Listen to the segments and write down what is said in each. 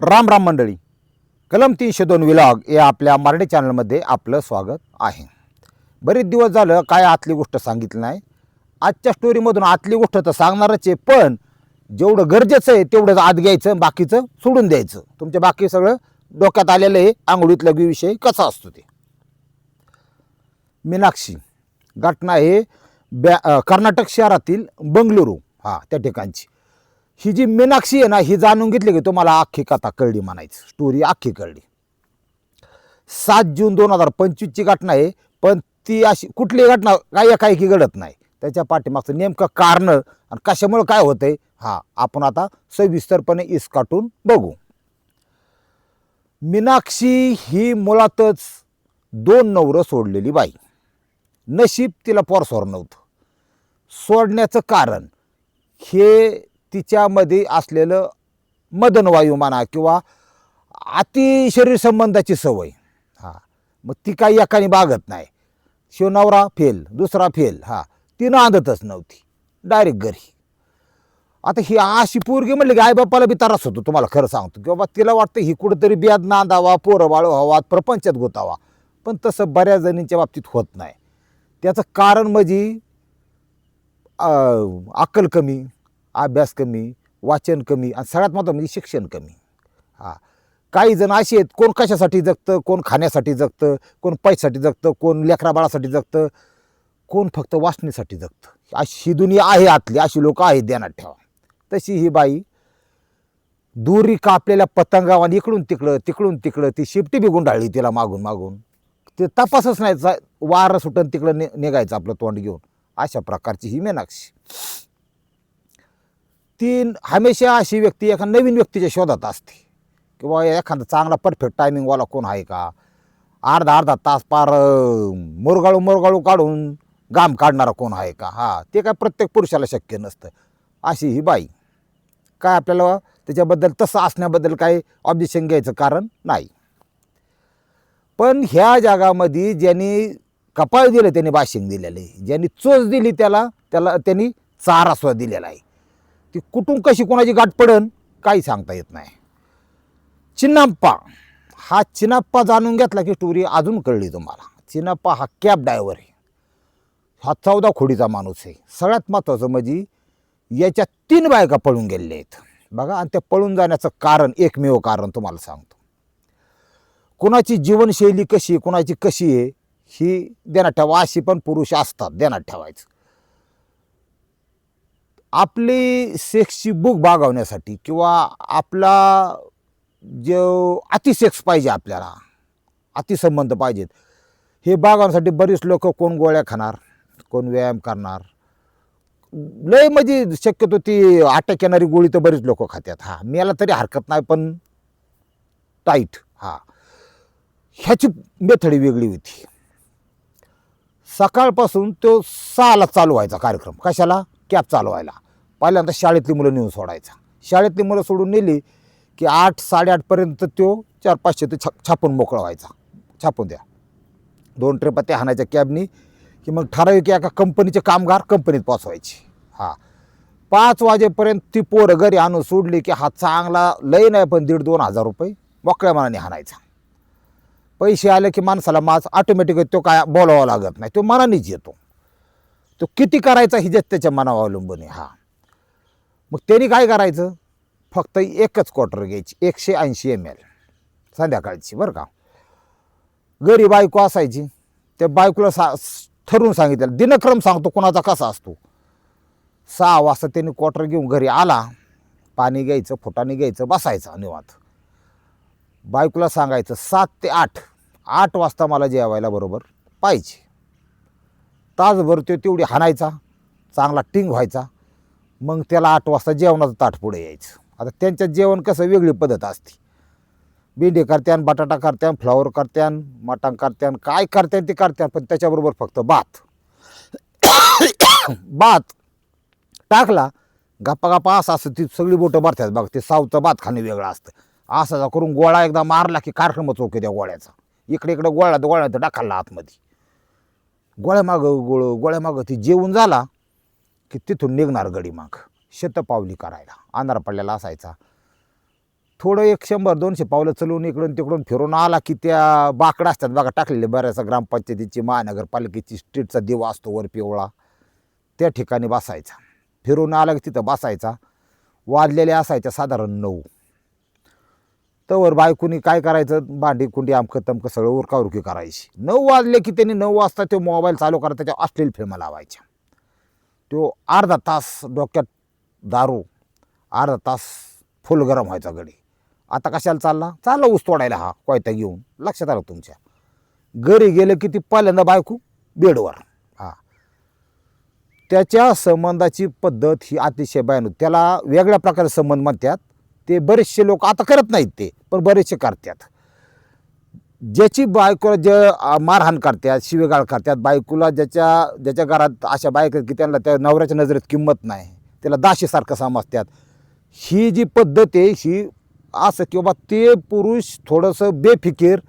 राम राम मंडळी. कलम तीनशे दोन विलॉग या आपल्या मराठी चॅनलमध्ये आपलं स्वागत आहे. बरेच दिवस झालं काय आतली गोष्ट सांगितली नाही. आजच्या स्टोरीमधून आतली गोष्ट तर सांगणारच आहे पण जेवढं गरजेचं आहे तेवढंच आत घ्यायचं बाकीचं सोडून द्यायचं. तुमच्या बाकी सगळं डोक्यात आलेलं आहे आंघोळीत विषय कसा असतो ते. मीनाक्षी घटना हे बॅ कर्नाटक शहरातील बंगळुरू हा त्या ठिकाणची. ही जी मीनाक्षी आहे ना ही जाणून घेतली की तुम्हाला अख्खी कथा कळली म्हणायची. स्टोरी अख्खी कळली. सात जून दोन हजार पंचवीसची घटना आहे पण ती अशी कुठली घटना काही एकाएकी घडत नाही. त्याच्या पाठीमागचं नेमकं कारण आणि कशामुळे काय होतंय हा आपण आता सविस्तरपणे इसकाटून बघू. मीनाक्षी ही मुळातच दोन नवरं सोडलेली बाई. नशीब तिला पोरसोर नव्हतं. सोडण्याचं कारण हे तिच्यामध्ये असलेलं मदनवायू म्हणा किंवा अति शरीर संबंधाची सवय. हां. मग ती काही एकाने बागत नाही. शिवनवरा फेल दुसरा फेल हां. ती नांदतच नव्हती. डायरेक्ट घरी. आता ही अशी पोरगी म्हणली की आईबापाला बी त्रास होतो तुम्हाला खरं सांगतो. की बाबा तिला वाटतं ही कुठंतरी बियाद नांदावा पोरं बाळ व्हावा प्रपंचात गोतावा. पण तसं बऱ्याच जणींच्या बाबतीत होत नाही. त्याचं कारण म्हणजे अक्कल कमी. अभ्यास कमी वाचन कमी आणि सगळ्यात महत्त्वाचं म्हणजे शिक्षण कमी. हा. काही जण असे आहेत कोण कशासाठी जगतं कोण खाण्यासाठी जगतं कोण पैशासाठी जगतं कोण लेकराबाळासाठी जगतं कोण फक्त वाचण्यासाठी जगतं. अशी दुनिया आहे आतली अशी लोक आहेत ध्यानात ठेवा. तशी ही बाई दोरी कापलेल्या पतंगावाने इकडून तिकडं तिकडून तिकडं ती शिपटी बी गुंडाळली तिला मागून मागून. ते तपासच नाही वारं सुटून तिकडं ने निघायचं आपलं तोंड घेऊन. अशा प्रकारची ही मेनाक्षी. ती हमेशा अशी व्यक्ती एका नवीन व्यक्तीच्या शोधात असते. किंवा एखादा चांगला परफेक्ट टायमिंगवाला कोण आहे का? अर्धा अर्धा तास पार मुरगाळू मुरगाळू काढून घाम काढणारा कोण आहे का? हा ते काय प्रत्येक पुरुषाला शक्य नसतं. अशी ही बाई. काय आपल्याला त्याच्याबद्दल तसं असण्याबद्दल काही ऑब्जेक्शन घ्यायचं कारण नाही. पण ह्या जगामध्ये ज्यांनी कपाळ दिलं त्यांनी बाशिंग दिलेलं आहे. ज्यांनी चोच दिली त्याला त्याला त्यांनी चारा सुद्धा दिलेला आहे. ती कुठून कशी कोणाची गाठ पडन काही सांगता येत नाही. चिन्नाप्पा हा चिनाप्पा जाणून घेतला की स्टोरी अजून कळली तुम्हाला. चिनाप्पा हा कॅब ड्रायव्हर आहे. हा चौदा खोडीचा माणूस आहे. सगळ्यात महत्त्वाचं म्हणजे याच्या तीन बायका पळून गेलेल्या आहेत. बघा आणि त्या पळून जाण्याचं कारण एकमेव कारण तुम्हाला सांगतो. कोणाची जीवनशैली कशी आहे कोणाची कशी आहे ही देण्यात ठेवा. अशी पण पुरुष असतात देण्यात ठेवायचं. आपली सेक्सची बुक बागवण्यासाठी किंवा आपला जो अतिसेक्स पाहिजे आपल्याला अतिसंबंध पाहिजेत हे बागवण्यासाठी बरीच लोक कोण गोळ्या खाणार कोण व्यायाम करणार. लय म्हणजे शक्यतो ती अटॅक येणारी गोळी तर बरीच लोक खात्यात. हा मेला तरी हरकत नाही पण टाईट हा. ह्याची मेथडी वेगळी होती. सकाळपासून तो सहाला चालू व्हायचा कार्यक्रम. कशाला? कॅब चालवायला. पहिल्यांदा शाळेतली मुलं नेऊन सोडायचा. शाळेतली मुलं सोडून नेली की आठ साडेआठपर्यंत तो चार पाचशे ते छा छापून मोकळा व्हायचा. छापून द्या. दोन ट्रिपा त्या हाणायच्या कॅबनी की मग ठराविक एका कंपनीचे कामगार कंपनीत पोचवायचे हां. पाच वाजेपर्यंत ती पोरं घरी आणून सोडली की हा चांगला लय नाही पण दीड दोन हजार रुपये मोकळ्या मनाने हाणायचा. पैसे आले की माणसाला मास ऑटोमॅटिक तो काय बोलावा लागत नाही. तो मनानेच येतो. तो किती करायचा ही त्याच्या मनावर अवलंबून आहे. हा. मग त्यांनी काय करायचं? फक्त एकच क्वार्टर घ्यायची एकशे ऐंशी एम एल संध्याकाळची बरं का? घरी बायको असायची. त्या बायकोला सा ठरवून सांगितलं दिनक्रम सांगतो कोणाचा कसा असतो. सहा वाजता त्यांनी क्वार्टर घेऊन घरी आला. पाणी घ्यायचं फुटाने घ्यायचं बसायचं निवांत. बायकोला सांगायचं सात ते आठ आठ वाजता मला जेवायला बरोबर पाहिजे. तासभर तो तेवढी हाणायचा चांगला टिंग व्हायचा. मग त्याला आठ वाजता जेवणाचं ताट पुढे यायचं. आता त्यांच्यात जेवण कसं वेगळी पद्धत असते. भेंडी करत्यान बटाटा करत्यान फ्लावर करत्यान मटण करत्यान काय करत्यान ते करत्यान पण त्याच्याबरोबर फक्त भात. भात टाकला गप्पा गप्पा असं असं ती सगळी बोटं भरतात बघ ते सावचं भात खाणे वेगळं असतं. असा करून गोळा एकदा मारला की कार्यक्रम चौक त्या गोळ्याचा. इकडे इकडे गोळ्या गोळ्या तर टाकायला आतमध्ये. गोळ्यामागं गोळ गोळ्यामागं ती जेवून झाला की तिथून निघणार गडी मग शतपावली करायला. अंधार पडलेला असायचा. थोडं एक शंभर दोनशे पावलं चलून इकडून तिकडून फिरून आला की त्या बाकडं असतात बघा टाकलेले बऱ्याचशा ग्रामपंचायतीची महानगरपालिकेची स्ट्रीटचा दिवा असतो वर पिवळा. त्या ठिकाणी बसायचा. फिरून आला की तिथं बसायचा. वाजलेले असायच्या साधारण नऊ. तवर बायकोनी काय करायचं? भांडी कुंडी आमकं तमकं सगळं उरकाउरकी करायची. नऊ वाजले की त्यांनी नऊ वाजता तो मोबाईल चालू करा त्याच्या अश्लील फिल्म लावायच्या. तो अर्धा तास डोक्यात दारू अर्धा तास फुल गरम व्हायचा गडी आता कशाला चालला? चालला ऊस तोडायला हा कोयता घेऊन. लक्षात आलं तुमच्या? घरी गेलं की ती पहिल्यांदा बायको बेडवर. हा. त्याच्या संबंधाची पद्धत ही अतिशय भयानक. त्याला वेगळ्या प्रकारे संबंध म्हणतात. ते बरेचसे लोक आता करत नाहीत ते पण बरेचसे करतात. ज्याची बायकोला जे मारहाण करतात शिवेगाळ करतात बायकोला ज्याच्या ज्याच्या घरात अशा बायक की त्यांना त्या नवऱ्याच्या नजरेत किंमत नाही. त्याला दाशीसारखं समजतात. ही जी पद्धत आहे ही असं की बाबा ते पुरुष थोडंसं बेफिकीर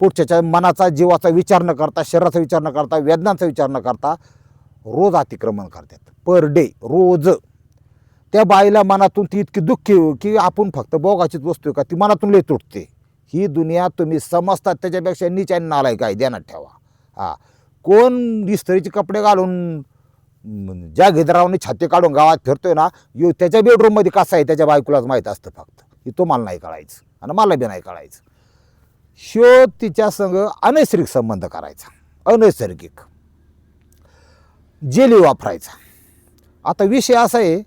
पुढच्याच्या मनाचा जीवाचा विचार न करता शरीराचा विचार न करता वेदनांचा विचार न करता रोज अतिक्रमण करतात. पर डे रोज. त्या बाईला मनातून ती इतकी दुःखी की आपण फक्त बोगाचीच वस्तू आहे का? ती मनातून लय तुटते. ही दुनिया तुम्ही समजतात त्याच्यापेक्षा नीच आणि नालाय काय ध्यानात ठेवा. हा. कोण इस्त्रीचे कपडे घालून ज्या गिदरावने छाती काढून गावात फिरतोय ना यो त्याच्या बेडरूममध्ये कसं आहे त्याच्या बायकोलाच माहीत असतं फक्त. हे तुम्हाला नाही कळायचं आणि मला बी नाही कळायचं. शो तिच्या संग अनैसर्गिक संबंध करायचा. अनैसर्गिक. जेली वापरायचा. आता विषय असा आहे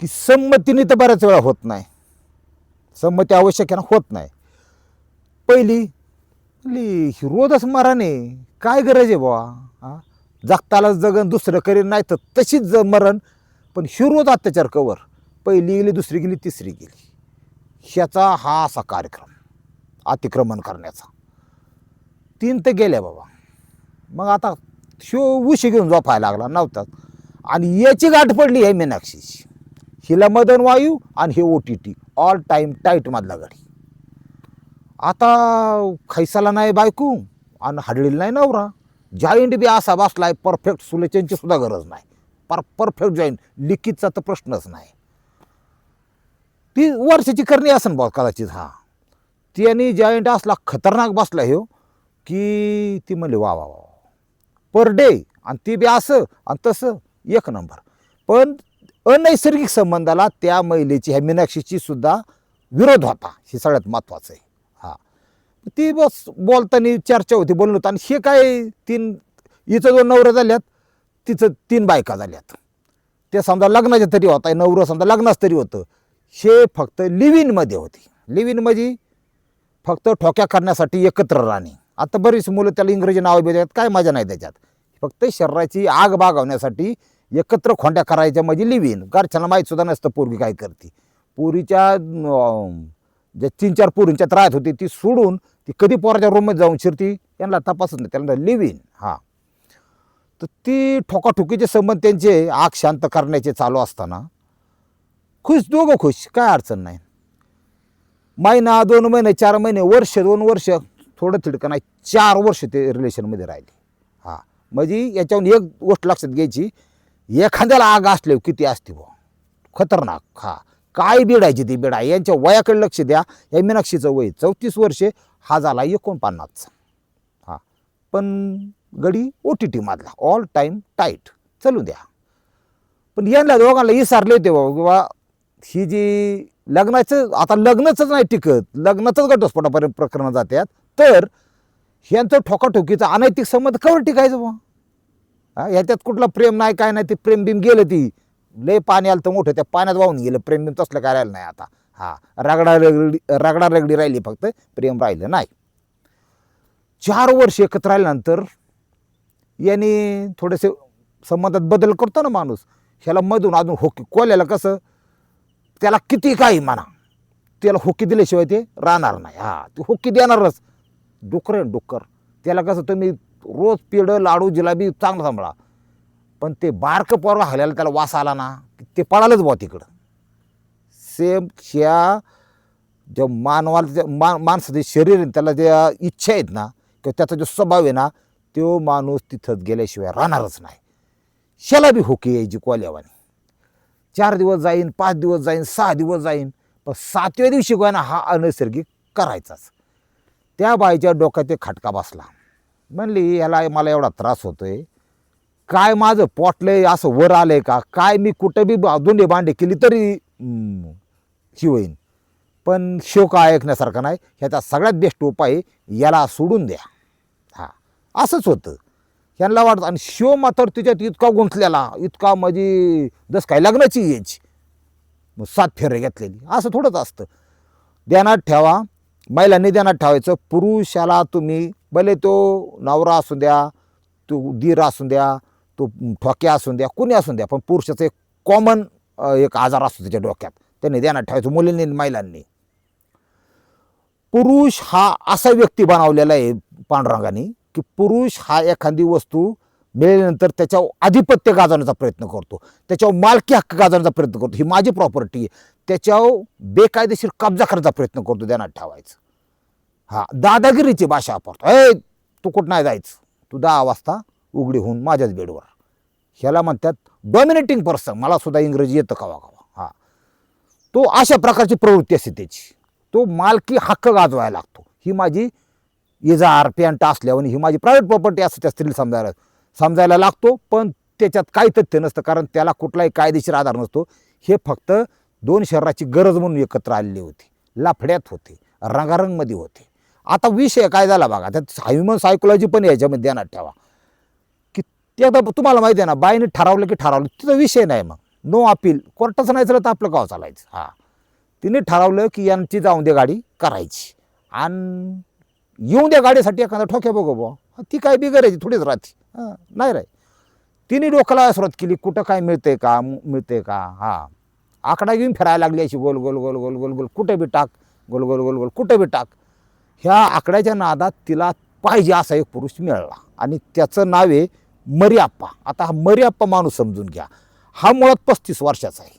की संमतीने तर बऱ्याच वेळा होत नाही. संमती आवश्यक आहे ना होत नाही. पहिली म्हणली ही मराने काय गरज आहे बुवा? हा जगताला जगन दुसरं करेन नाही तर तशीच ज मरण पण हिरोद अत्याचार कवर. पहिली गेली दुसरी गेली तिसरी गेली. ह्याचा हा असा कार्यक्रम अतिक्रमण करण्याचा. तीन तर गेल्या बाबा. मग आता शो उशी घेऊन झोपायला लागला नव्हतात आणि याची गाठ पडली आहे मीनाक्षीची. हिला मदन वायू आणि हे O T T. All time टाईटमधला गाडी. आता खैसाला नाही बायको आणि हाडळीला नाही नवरा. जॉईंट बी असा बसला आहे परफेक्ट सुलेचनची सुद्धा गरज नाही. पर परफेक्ट जॉईंट लिखितचा तर प्रश्नच नाही. ती वर्षाची करणी असन बॉ कदाचित हा. त्याने जॉईंट असला खतरनाक बसला हो की ती म्हणली वा वा वा पर डे आणि ती बी असं आणि तसं एक नंबर पण अनैसर्गिक संबंधाला त्या महिलेची ह्या मीनाक्षीची सुद्धा विरोध होता. हे सगळ्यात महत्त्वाचं आहे. हा. ती बस बोलताना चर्चा होती बोलणं होतं. आणि हे काय तीन हिचं दोन नवरा झाल्यात तिचं तीन बायका झाल्यात. ते समजा लग्नाच्या तरी होता नवरं समजा लग्नाच तरी होतं. हे फक्त लिव्हिनमध्ये होती. लिव्हिन म्हणजे फक्त ठोक्या करण्यासाठी एकत्र राहणे. आता बरीच मुलं त्याला इंग्रजी नावं भेटतात काय मजा नाही त्याच्यात. फक्त शरीराची आग बागवण्यासाठी एकत्र खोंड्या करायच्या म्हणजे लिव्हिन. घरच्यांना माहीतसुद्धा नसतं पोरगी काय करते. पोरीच्या ज्या तीन चार पोरींच्यात राहत होती ती सोडून ती कधी पोराच्या रूममध्ये जाऊन शिरती यांना तपासत नाही त्यांना लिव्हिन. हां. तर ती ठोकाठोकीचे संबंध त्यांचे आग शांत करण्याचे चालू असताना खुश दोघं खुश काय अडचण नाही. महिना दोन महिने चार महिने वर्ष दोन वर्ष थोडं तिडकं नाही चार वर्ष ते रिलेशनमध्ये राहिले. हां. म्हणजे याच्याहून एक गोष्ट लक्षात घ्यायची एखाद्याला आग असले किती असते बुवा? खतरनाक. हा. काय बिडायची ती बिडा? यांच्या वयाकडे लक्ष द्या. या मीनाक्षीचं वय चौतीस वर्षे. हा झाला एकोणपन्नासचा हा. पण गडी ओ टी टीमधला ऑल टाईम टाईट चलू द्या. पण यांना दोघांना विसारले होते बाबा किंवा ही जी लग्नाचं आता लग्नच नाही टिकत. लग्नाचंच घटस्फोटापर्यंत प्रकरणं जातात. तर यांचं ठोकाठोकीचा अनैतिक संबंध कवर टिकायचं बुवा? ह्याच्यात कुठलं प्रेम नाही काय नाही ते प्रेम बिम गेलं ती. लय पाणी आलं तर मोठं त्या पाण्यात वाहून गेलं. प्रेम बिम तसलं काय राहिलं नाही आता. हा रगडा रगडी रगडा रगडी राहिली फक्त प्रेम राहिलं नाही. चार वर्ष एकत्र राहिल्यानंतर याने थोडेसे संबंधात बदल करतो ना माणूस. ह्याला मधून अजून होकी कोल्याला कसं त्याला किती काही म्हणा. त्याला होकी दिल्याशिवाय ते राहणार नाही. हा ते होकी देणारच. डुकर डुक्कर. त्याला कसं तुम्ही रोज पेढं लाडू जिलाबी चांगलं सांभाळा. पण ते बारकं पोरं हल्याला त्याला वास आला ना की ते पळालंच बुवा तिकडं. सेम ह्या ज्या मानवाला ज्या मा माणसाचे शरीर आहे त्याला ज्या इच्छा आहेत ना किंवा त्याचा जो स्वभाव आहे ना तो माणूस तिथंच गेल्याशिवाय राहणारच नाही. ह्याला बी होके यायची कोल्यावानी. चार दिवस जाईन पाच दिवस जाईन सहा दिवस जाईन पण सातव्या दिवशी गोयाना हा अनैसर्गिक करायचाच. त्या बाईच्या डोक्यात एक खटका बसला. म्हणली याला मला एवढा त्रास होतोय. काय माझं पोटलंय असं वर आलंय का? काय मी कुठं बी बा- दोंडे केली तरी हम्म, होईन. पण शोक ऐकण्यासारखा नाही. ह्याचा सगळ्यात बेस्ट उपाय याला सोडून द्या. हा असंच होतं. यांना वाटतं आणि शिव मात्र तिच्यात इतका गुंतलेला इतका म्हणजे जस काय लग्नाची यायची मग सात फेरे घेतलेली. असं थोडंच असतं. ध्यानात ठेवा. महिलांनी ध्यानात ठेवायचं. पुरुषाला तुम्ही भले तो नवरा असू द्या तो दीर असू द्या तो ठोक्या असू द्या कुणी असू द्या पण पुरुषाचं एक कॉमन एक आजार असतो त्याच्या डोक्यात. त्यांनी ध्यानात ठेवायचं मुलींनी महिलांनी. पुरुष हा असा व्यक्ती बनवलेला आहे पांडुरंगाने की पुरुष हा एखादी वस्तू मिळाल्यानंतर त्याच्यावर आधिपत्य गाजवण्याचा प्रयत्न करतो. त्याच्यावर मालकी हक्क गाजवण्याचा प्रयत्न करतो. ही माझी प्रॉपर्टी आहे. त्याच्यावर बेकायदेशीर कब्जा करण्याचा प्रयत्न करतो ध्यानात ठेवायचं. हा दादागिरीची भाषा वापरतो. ए तू कुठं नाही जायचं? तू दहा वाजता उघडी होऊन माझ्याच बेडवर. ह्याला म्हणतात डॉमिनेटिंग पर्सन मला सुद्धा इंग्रजी येतं कवा कवा. हा. तो अशा प्रकारची प्रवृत्ती असते त्याची. तो मालकी हक्क गाजवायला लागतो. ही माझी इजार पॅन्ट असल्यावर ही माझी प्रायव्हेट प्रॉपर्टी असते त्या स्त्रीला समजायला. समजायला लागतो पण त्याच्यात काही तथ्य नसतं कारण त्याला कुठलाही कायदेशीर आधार नसतो. हे फक्त दोन शरीराची गरज म्हणून एकत्र आलेली होती. लाफड्यात होते. रंगारंगमध्ये होते. आता विषय काय झाला बघा त्यात ह्युमन सायकोलॉजी पण याच्यामध्ये ध्यानात ठेवा. की ते तुम्हाला माहिती आहे ना बाईने ठरवलं की ठरवलं तिचा विषय नाही मग. नो अपील कोर्टाचं नाही चालत तर आपलं गाव चालायचं. हां. तिने ठरवलं की यांची जाऊन दे गाडी करायची. आणि येऊन द्या गाडीसाठी एखादा ठोक्या बघू बुवा. ती काय बिगरायची थोडीच राहते. हां नाही राही तिने डोक्याला सुरुवात केली कुठं काय मिळतंय का मु- मिळतंय का? हां. आकडा घेऊन फिरायला लागली अशी गोल गोल गोल गोल गोल गोल कुठे बी टाक गोल गोल गोल गोल कुठे बी टाक. ह्या आकड्याच्या नादात तिला पाहिजे असा एक पुरुष मिळाला. आणि त्याचं नाव आहे मरियाप्पा. आता हा मरियाप्पा माणूस समजून घ्या. हा मुळात पस्तीस वर्षाचा आहे.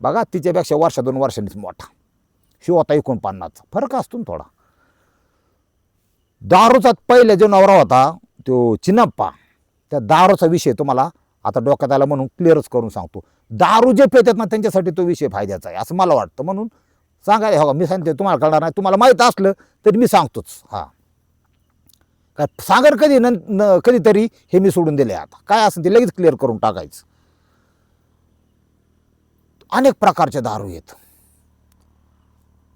बघा तिच्यापेक्षा वर्षा दोन वर्षांनीच मोठा. शिव होता एकोणपन्नासचा. फरक असतो ना थोडा. दारूचा पहिला जो नवरा होता तो चिन्नप्पा त्या दारूचा विषय तुम्हाला आता डोक्यात आला म्हणून क्लिअरच करून सांगतो. दारू जे पेतात ना त्यांच्यासाठी तो विषय फायद्याचा आहे असं मला वाटतं. म्हणून सांगायला हो मी सांगते तुम्हाला कळणार नाही. तुम्हाला माहीत असलं तरी मी सांगतोच. हां. काय सांगर कधी न न- कधीतरी हे मी सोडून दिले आता. काय असं ते लगेच क्लिअर करून टाकायचं. अनेक प्रकारचे दारू आहेत.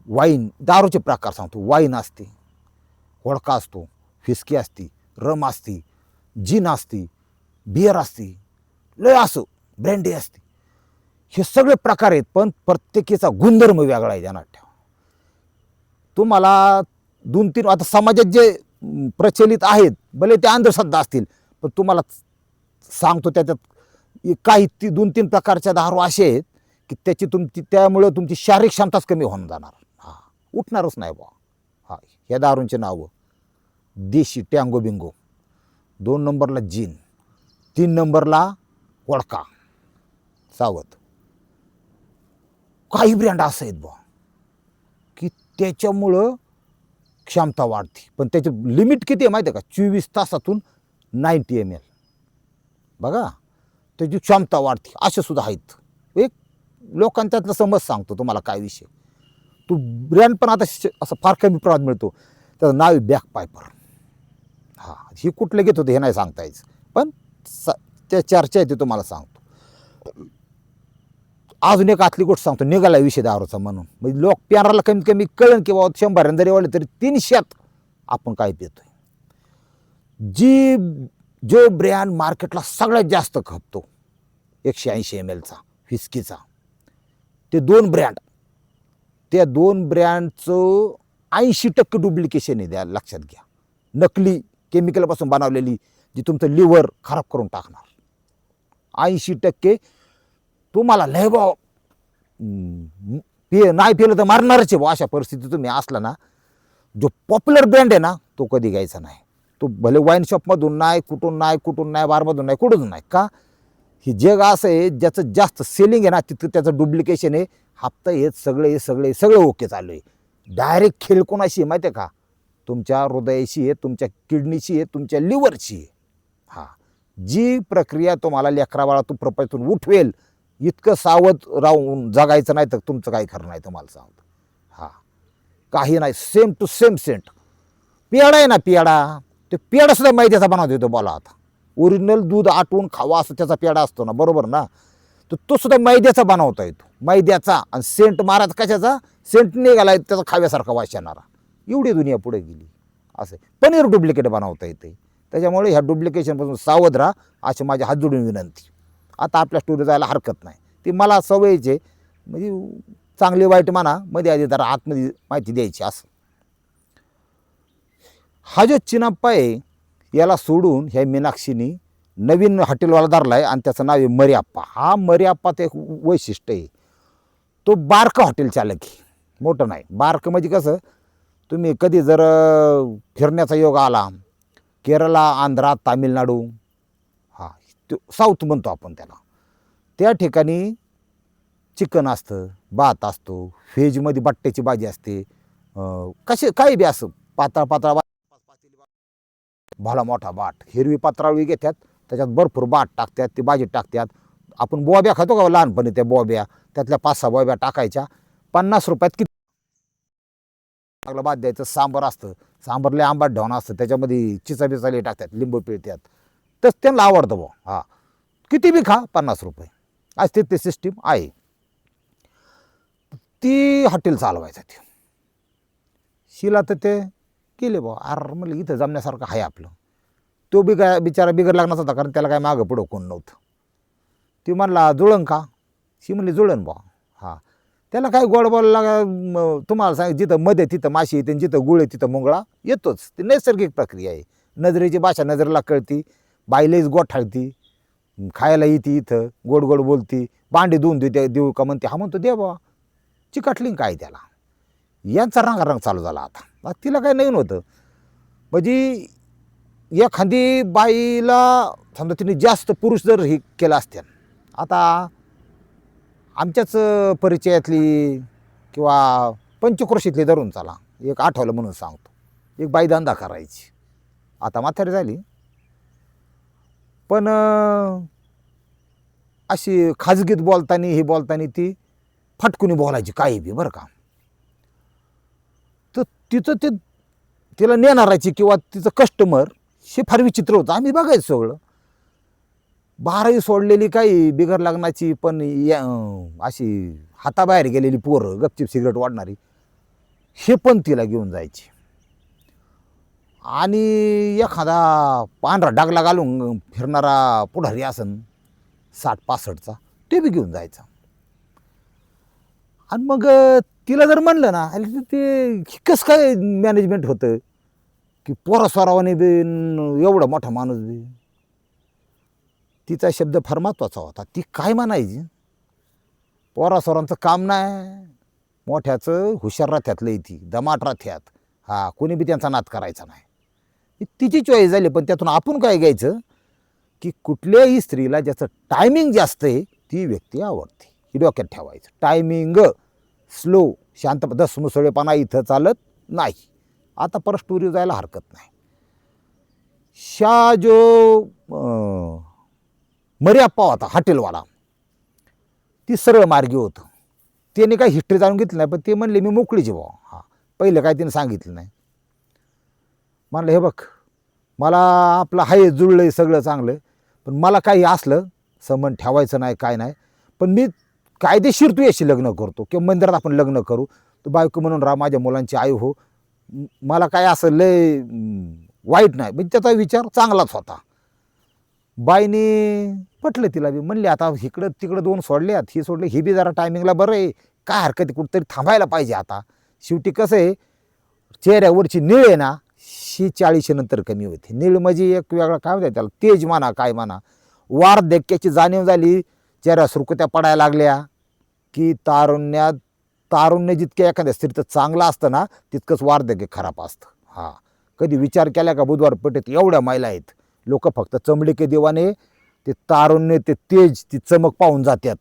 वाईन दारूचे प्रकार सांगतो. वाईन असते होडका असतो फिस्की असती रम असती जिन असती बियर असती लय असो ब्रँडी असते. हे सगळे प्रकार आहेत पण प्रत्येकीचा गुणधर्म वेगळा आहे ध्यानात ठेवा. तुम्हाला दोन तीन आता समाजात जे प्रचलित आहेत भले ते अंधश्रद्धा असतील पण तुम्हाला सांगतो त्याच्यात काही ती दोन तीन प्रकारच्या दारू असे आहेत की त्याची तुमची त्यामुळं तुमची शारीरिक क्षमताच कमी होऊन जाणार. हां उठणारच नाही बा हा ह्या दारूंचे नावं. देशी टँगो बिंगो. दोन नंबरला जीन. तीन नंबरला वडका. सावध. काही ब्रँड असं आहेत बा की त्याच्यामुळं क्षमता वाढते. पण त्याचं लिमिट किती आहे माहिती आहे का? चोवीस तासातून नाईन्टी एम एल बघा त्याची क्षमता वाढते. असे सुद्धा आहेत. एक लोकांच्यातलं समज सांगतो तुम्हाला काय विषय. तो ब्रँड पण आता असं फार कमी प्रमाणात मिळतो. त्याचं नाव आहे बॅक पायपर हां ही कुठलं घेत होते हे नाही सांगता यायचं. पण स त्या चर्चा आहे ते तुम्हाला सांगतो. अजून एक आतली गोष्ट सांगतो निघाला विषय दारूचा म्हणून. म्हणजे लोक प्याराला कमीत कमी कळण की बाबा शंभर जरी वाढले तरी तीनशेत आपण काय पितोय. जी जो ब्रँड मार्केटला सगळ्यात जास्त खपतो एकशे ऐंशी एम एलचा हिस्कीचा ते दोन ब्रँड त्या दोन ब्रँडचं ऐंशी टक्के डुप्लिकेशन आहे द्या लक्षात घ्या. नकली केमिकलपासून बनवलेली जी तुमचं लिव्हर खराब करून टाकणार. ऐंशी टक्के तुम्हाला लय भाव. पे नाही पिलं तर मारणारच आहे भाऊ. अशा परिस्थितीत तुम्ही असला ना जो पॉप्युलर ब्रँड आहे ना तो कधी घ्यायचा नाही. तो भले वाईन शॉपमधून नाही कुठून नाही कुठून नाही बारमधून नाही कुठून नाही का? हे जग असं आहे ज्याचं जास्त सेलिंग आहे ना तिथं त्याचं डुप्लिकेशन आहे. हप्ता येत सगळे हे सगळे सगळं ओके चालू आहे. डायरेक्ट खेळ कोणाशी आहे माहिती आहे का? तुमच्या हृदयाशी आहे तुमच्या किडनीची आहे तुमच्या लिव्हरची आहे. हां. जी प्रक्रिया तुम्हाला लेकरा बाळातून प्रपंचातून उठवेल इतकं सावध राहून जगायचं नाही तर तुमचं काही खरं नाही तुम्हाला सांगतो. हा. काही नाही. सेम टू सेम सेंट पेडा आहे ना पेडा ते पेडा सुद्धा मैद्याचा बनवतो येतो बोला आता. ओरिजिनल दूध आटवून खावा असं त्याचा पेडा असतो ना बरोबर ना? तर तो सुद्धा मैद्याचा बनवता येतो. मैद्याचा आणि सेंट मारायचा कशाचा? सेंट निघाला त्याचा खाव्यासारखा वास येणारा. एवढी दुनिया पुढे गेली. असं. पनीर डुप्लिकेट बनवता येते. त्याच्यामुळे ह्या डुप्लिकेशनपासून सावध राहा अशी माझी हात जोडून विनंती. आता आपल्या स्टोरी जायला हरकत नाही. ती मला सवयीचे म्हणजे चांगली वाईट म्हणा मध्ये आधी जरा आतमध्ये माहिती द्यायची असं. हा जो चिनाप्पा आहे याला सोडून ह्या मीनाक्षीनी नवीन हॉटेलवाला धरला आहे आणि त्याचं नाव आहे मर्याप्पा. हा मरियाप्पाचं एक वैशिष्ट्य आहे. तो बारकं हॉटेल चालक आहे. मोठं नाही. बारकं म्हणजे कसं तुम्ही कधी जर फिरण्याचा योग आला केरला आंध्रा तामिळनाडू तो साऊथ म्हणतो आपण त्याला. त्या ठिकाणी चिकन असतं भात असतो व्हेजमध्ये बट्ट्याची भाजी असते. कसे काही बी असं पातळ पातळ भला मोठा बाट हिरवी पात्रावळी घेतात त्याच्यात भरपूर बाट टाकतात ती भाजी टाकतात आपण बोब्या खातो का लहानपणी त्या बोब्या? त्यातल्या पाच सहा बोब्या टाकायच्या. पन्नास रुपयात किती? चांगलं भात द्यायचं सांबर असतं. सांबर लय आंबाट ढवणं असतं त्याच्यामध्ये चिचा बिचाले टाकतात लिंबू पिळतात तसं त्यांना आवडतं बुवा. हा. किती बी खा पन्नास रुपये. आज ते ते सिस्टीम आहे. ती हॉटेल चालवायचं ते. शिला तर ते केले बुवा. अर म्हणलं इथं जमण्यासारखं आहे आपलं. तो बी काय बिचारा बिगर लागणार होता कारण त्याला काय मागं पुढं कोण नव्हतं. ती म्हणला जुळण का? शी म्हणली जुळण बुवा. हां. त्याला काय गोड बोलायला तुम्हाला सांग जिथं मध्ये तिथं माशी येते आणि जिथं गुळ आहे तिथं मुंगळा येतोच. ती नैसर्गिक प्रक्रिया आहे. नजरेची भाषा नजरेला कळती. बाईलाच गोठाळती खायला येते इथं गोड गोड बोलती. भांडी धुवून देते देऊ का म्हणते. हा म्हणतो दे बा चिकटली काय त्याला? यांचा रंगारंग चालू झाला आता. मग तिला काय नवीन होतं. म्हणजे एखादी बाईला समजा तिने जास्त पुरुष जर हे केलं असत्या आता आमच्याच परिचयातली किंवा पंचक्रोशीतली धरून चला. एक आठवलं म्हणून सांगतो. एक बाई धंदा करायची. आता म्हातारी झाली. पण अशी खाजगीत बोलताना ही बोलताना ती फटकुनी बोलायची काही बी बरं का. तर तिचं ते तिला नेणारायची किंवा तिचं कस्टमर हे फार विचित्र होतं. आम्ही बघायचं सगळं. बारावी सोडलेली काही बिगर लग्नाची पण या अशी हाताबाहेर गेलेली पोरं गपचिप सिगरेट वाढणारी हे पण तिला घेऊन जायची. आणि एखादा पांढरा डागला घालून फिरणारा पुढारी असन साठ पासष्टचा ते बी घेऊन जायचा. आणि मग तिला जर म्हणलं ना अरे ते कसं काय मॅनेजमेंट होतं? की पोरास्वरावाने बी एवढा मोठा माणूस बी. तिचा शब्द फार महत्त्वाचा होता. ती काय म्हणायची? पोरास्वरांचं काम नाही. मोठ्याचं हुशार राथ्यातलं लई ती. दमाट राथ्यात हा कोणी बी त्यांचा नाद करायचा नाही. ही तिची चॉईस झाली पण त्यातून आपण काय घ्यायचं? की कुठल्याही स्त्रीला ज्याचं टायमिंग जास्त आहे ती व्यक्ती आवडते. ही डोक्यात ठेवायचं. टायमिंग स्लो शांत दसमुसळेपणा इथं चालत नाही. आता परत स्टोरी जायला हरकत नाही. शा जो मर्याप्पा होता हॉटेलवाला. ती सरळ मार्गी होतं. त्याने काही हिस्ट्री जाणून घेतली नाही पण ते म्हणले मी मोकळीची आहे बुवा. हां. पहिलं काय तिने सांगितलं नाही. म्हणलं हे बघ मला आपलं आहे जुळलं आहे सगळं चांगलं पण मला काही असलं समन ठेवायचं नाही काय नाही पण मी कायदेशीर तू याशी लग्न करतो किंवा मंदिरात आपण लग्न करू तू बायको म्हणून राहा माझ्या मुलांची आई हो. मला काय असं लय वाईट नाही. म्हणजे त्याचा विचार चांगलाच होता. बाईने पटलं तिला बी म्हणले आता इकडं तिकडं दोन सोडल्यात ही सोडले ही बी जरा टायमिंगला बरं आहे. काय हरकत आहे कुठंतरी थांबायला पाहिजे आता. शेवटी कसं आहे चेहऱ्यावरची निळ आहे ना ही चाळीशी नंतर कमी होते. नीळ म्हणजे एक वेगळा काय म्हणतात त्याला? तेज म्हणा काय म्हणा. वार्धक्याची जाणीव झाली चेहऱ्या सुरकुत्या पडायला लागल्या की तारुण्यात तारुण्य जितक्या एखाद्या स्त्रीचं चांगलं असतं ना तितकंच वार्धक्य खराब असतं. हां. कधी विचार केला का बुधवार पेठेत एवढ्या महिला आहेत. लोक फक्त चमडे के देवाने ते तारुण्य ते तेज ती चमक पाहून जातात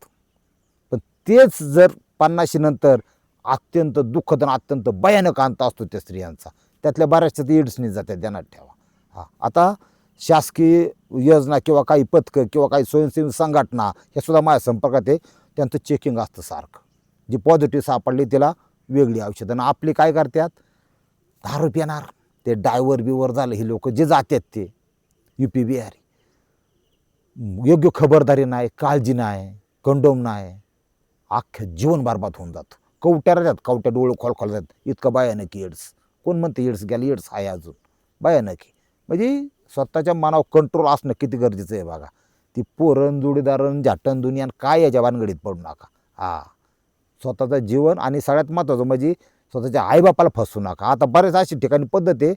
पण तेच जर पन्नाशी नंतर अत्यंत दुःखद अत्यंत भयानक अंत असतो त्या स्त्रियांचा. त्यातल्या बऱ्याचशा ते एड्सनी जातात ध्यानात ठेवा. हां आता शासकीय योजना किंवा काही पथकं किंवा काही स्वयंसेवी संघटना हे सुद्धा माझ्या संपर्कात आहे. त्यांचं चेकिंग असतं सारखं. जी पॉझिटिव्ह सापडली तिला वेगळी औषधं. आणि आपली काय करतात? दारू पिणार ते डायव्हर बिवर झालं हे लोक जे जातात ते. यू पी बिहारी योग्य खबरदारी नाही काळजी नाही कंडोम नाही. अख्खं जीवन बरबाद होऊन जातं. कवट्या राहतात कवट्या डोळे खोल खोल जातात इतकं भयानक एड्स. कोण म्हणते इड्स गेला इड्स आहे अजून? भयानक आहे. म्हणजे स्वतःच्या मनावर कंट्रोल असणं किती गरजेचं आहे बघा. ती पोरण जोडीदारण झाटण दुनिया काय याच्या भानगडीत पडू नका. हा. स्वतःचं जीवन आणि सगळ्यात महत्त्वाचं म्हणजे स्वतःच्या आईबापाला फसू नका. आता बरेच अशी ठिकाणी पद्धत आहे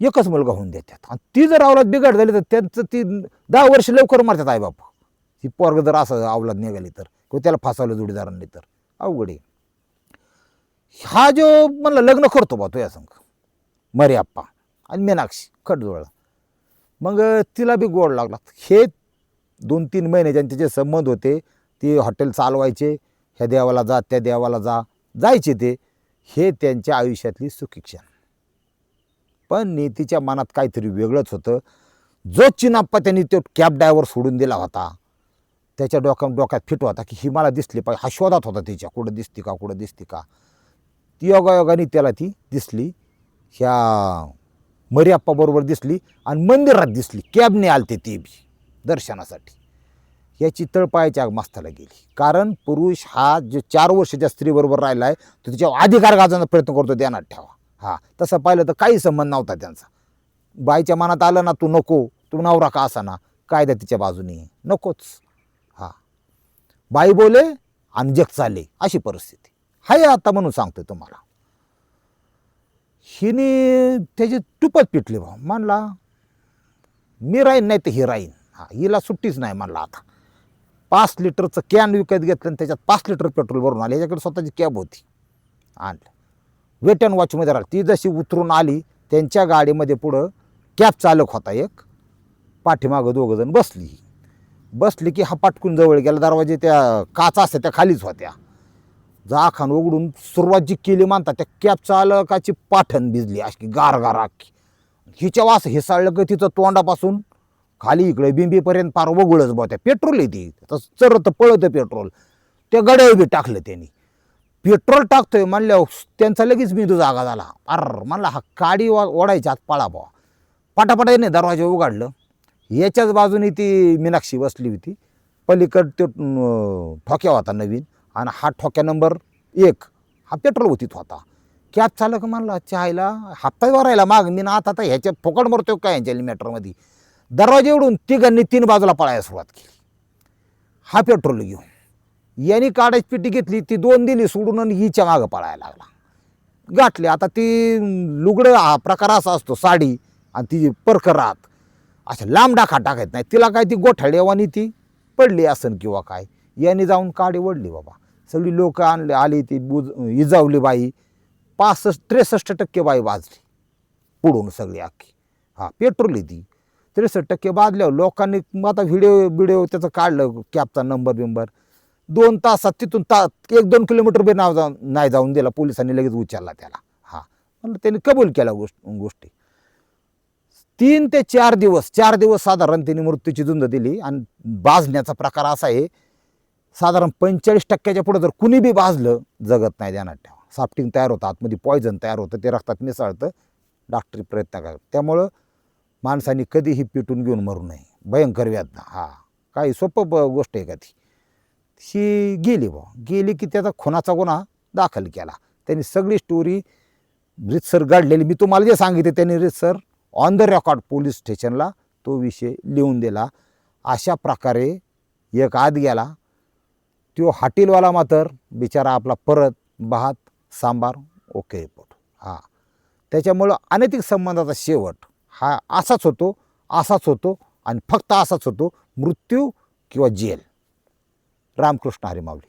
एकच मुलगा होऊन देतात. आणि ती जर अवलाद बिघड झाली तर त्यांचं ती दहा वर्ष लवकर मारतात आईबाप. ती पोरग जर असं अवलाद निघाली तर किंवा त्याला फसवलं जोडीदारांनी तर. अवघड आहे. हा जो म्हणलं लग्न करतो बा तो या संघ. मरे आप्पा आणि मीनाक्षी खटजोळला मग तिला बी गोड लागला. हे दोन तीन महिने ज्यांचे जे संबंध होते ते हॉटेल चालवायचे ह्या देवाला जा त्या देवाला जा जायचे ते हे त्यांच्या आयुष्यातली सुखी क्षण. पण नीतीच्या मनात काहीतरी वेगळंच होतं. जो चिनाप्पा त्यांनी तो कॅब ड्रायव्हर सोडून दिला होता त्याच्या डोक्या डोक्यात फिट होता की ही मला दिसली पाहिजे. हा शोधात होता तिच्या कुठं दिसते का कुठं दिसते का? ती योगायोगाने त्याला ती दिसली. ह्या मरियाप्पाबरोबर दिसली आणि मंदिरात दिसली. कॅबने आलते ते बी दर्शनासाठी. याची तळपायाच्या मास्ताला गेली. कारण पुरुष हा जो चार वर्षाच्या स्त्रीबरोबर राहिला आहे तो तिच्यावर अधिकार गाजवण्याचा प्रयत्न करतो ध्यानात ठेवा. हा तसं पाहिलं तर काही संबंध नव्हता त्यांचा. बाईच्या मनात आलं ना तू नको तू नवरा का असा ना? कायदा तिच्या बाजूने नकोच. हा. बाई बोले आणि जग चाले अशी परिस्थिती. हाय आता म्हणून सांगतोय तुम्हाला. हिने त्याची टुपत पिटली भाऊ. म्हणला मी राहीन नाही तर ही राहीन. हा हिला सुट्टीच नाही म्हणला आता. पाच लिटरचं कॅन विकत घेतलं आणि त्याच्यात पाच लिटर पेट्रोल भरून आले. याच्याकडे स्वतःची कॅब होती. आणलं. वेट अँड वॉचमध्ये राहिली. ती जशी उतरून आली त्यांच्या गाडीमध्ये पुढं कॅब चालक होता एक. पाठीमागं दोघंजण बसली. बसली की हा पाटकून जवळ गेला. दरवाजे त्या काचा असत्या त्या खालीच होत्या. जाखान उघडून सुरुवात जी केली मानतात त्या कॅब चालकाची पाठण भिजली अशी गार गार अख्खी हिच्या वास हिसाळलं की तिचं तोंडापासून खाली इकडे बिंबीपर्यंत फार वगळच त्या पेट्रोल आहे ती. तर चरत पळतं पेट्रोल. त्या गड्या बी टाकलं त्यांनी. पेट्रोल टाकतोय म्हणल्यावर त्यांचा लगेच बिंदू जागा झाला. अर म्हणला हा काडी वा ओढायच्या आत पळा बुवा. पटापटाने दरवाजा उघडलं. याच्याच बाजूने ती मीनाक्षी बसली होती. पलीकड तो ठोक्या होता नवीन. आणि हा ठोक्या नंबर एक हा पेट्रोल होतीत होता. कॅब चालक म्हणला चहायला हप्ता भरायला माग मी ना आता तर ह्याच्या फुकट मरतो काय यांच्या मॅटरमध्ये? दरवाजे उडून तिघांनी तीन बाजूला पळायला सुरुवात केली. हा पेट्रोल घेऊन यांनी काढायची पिटी घेतली ती दोन दिली सोडून आणि हिच्या मागं पळायला लागला. गाठले आता ती लुगडं हा प्रकार असा असतो साडी आणि ती परकर राहत. अशा लांब डाखा टाकायत नाही. तिला काय ती गोठाळेवानी ती पडली असन किंवा काय? यांनी जाऊन काडी ओढली बाबा. सगळी लोक आणले आली ती बुज इजावली बाई. पासष्ट त्रेसष्ट टक्के बाई वाजली. पुढून सगळी अख्खी हां पेट्रोल ती. त्रेसष्ट टक्के बाजल्यावर लोकांनी मग आता व्हिडिओ बिडिओ त्याचं काढलं कॅबचा नंबर बिंबर. दोन तासात तिथून ता एक दोन किलोमीटर बी नाव जाऊन नाही जाऊन दिला पोलिसांनी लगेच उचलला त्याला. हां म्हणलं त्याने कबूल केला गोष्ट गोष्टी. तीन ते चार दिवस चार दिवस साधारण त्याने मृत्यूची झुंज दिली आणि बाजण्याचा प्रकार असा आहे साधारण पंचेचाळीस टक्क्याच्या पुढं जर कुणी बी भाजलं जगत नाही ध्यानात ठेवा. साफ्टिंग तयार होतं आतमध्ये पॉयझन तयार होतं ते रक्तात मिसळतं डॉक्टरी प्रयत्न करतात. त्यामुळं माणसाने कधीही पिटून घेऊन मरू नये. भयंकर व्याधना हा काही सोपं ब- गोष्ट आहे का ती? ही गेली बा गेली की त्याचा खुनाचा गुन्हा दाखल केला. त्यांनी सगळी स्टोरी रितसर गाडलेली मी तुम्हाला जे सांगितले त्यांनी रितसर ऑन द रेकॉर्ड पोलीस स्टेशनला तो विषय लिहून दिला. अशा प्रकारे एक आत गेला. त्यो हाटीलवाला मात्र बिचारा आपला परत भात सांबार ओके रिपोर्ट हां. त्याच्यामुळं अनैतिक संबंधाचा शेवट हा असाच होतो असाच होतो आणि फक्त असाच होतो मृत्यू किंवा जेल. रामकृष्ण हरिमावली